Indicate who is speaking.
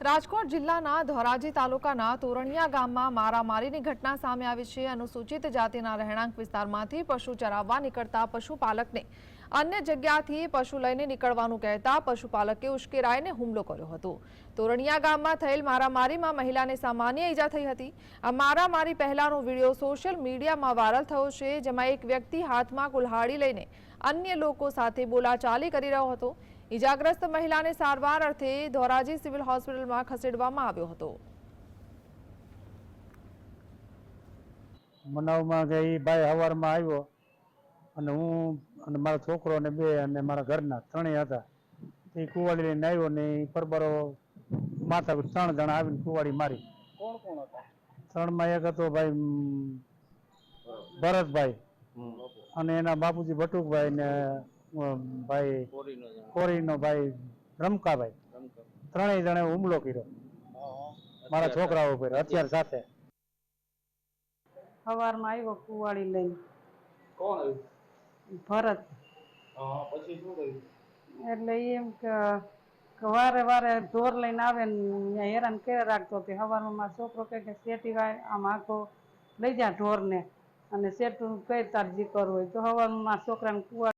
Speaker 1: રાજકોટ જિલ્લાના ધોરાજી તાલુકાના તોરણિયા ગામમાં મારામારીની ઘટના સામે આવી છે. અનુસૂચિત જાતિના રહેણાંક વિસ્તારમાંથી પશુ ચરાવવા નીકળતા પશુપાલકને અન્ય જગ્યાથી પશુ લઈને નીકળવાનું કહેતા પશુપાલકે ઉશ્કેરાઈને હુમલો કર્યો હતો. તોરણિયા ગામમાં થયેલ મારામારીમાં મહિલાને સામાન્ય ઈજા થઈ હતી. આ મારામારી પહેલાનો વીડિયો સોશિયલ મીડિયામાં વાયરલ થયો છે, જેમાં એક વ્યક્તિ હાથમાં કુલ્હાડી લઈને અન્ય લોકો સાથે બોલાચાલી કરી રહ્યો હતો. ઈજાગ્રસ્ત મહિલાને સારવાર અર્થે ધોરાજી સિવિલ હોસ્પિટલમાં ખસેડવામાં આવ્યો હતો.
Speaker 2: મનાવમાં ગઈ ભાઈ હવારમાં આવ્યો અને હું અને મારો છોકરો અને બે અને મારા ઘરના ત્રણેય હતા. એ કુવાડી લઈને આવ્યો ને એ પરબરો માથા ત્રણ જણા આવીને કુવાડી મારી.
Speaker 3: કોણ કોણ હતા?
Speaker 2: ત્રણમાં એક હતો ભાઈ ભરતભાઈ અને એના બાપુજી ભટુકભાઈ ને ભાઈ
Speaker 3: કોરીનો
Speaker 2: ભાઈ રમકાભાઈ. ત્રણેય જણે હુમલો કર્યો. મારા છોકરા ઉપર હથિયાર સાથે.
Speaker 4: સવારમાં આવ્યો કુવાડી લઈને.
Speaker 3: કોણ
Speaker 4: ભરત.
Speaker 3: પછી શું થયું
Speaker 4: એટલે એમ કે વારે વારે ઢોર લઈને આવે ને હેરાન કરે રાખતો કે સવારમાં મારો છોકરો કહે કે શેટી ભાઈ આમ આખો લઈ જા ઢોરને. અને શેઠું કઈ તાર જી કરવું હોય. તો હવારમાં મારા છોકરાને કુવા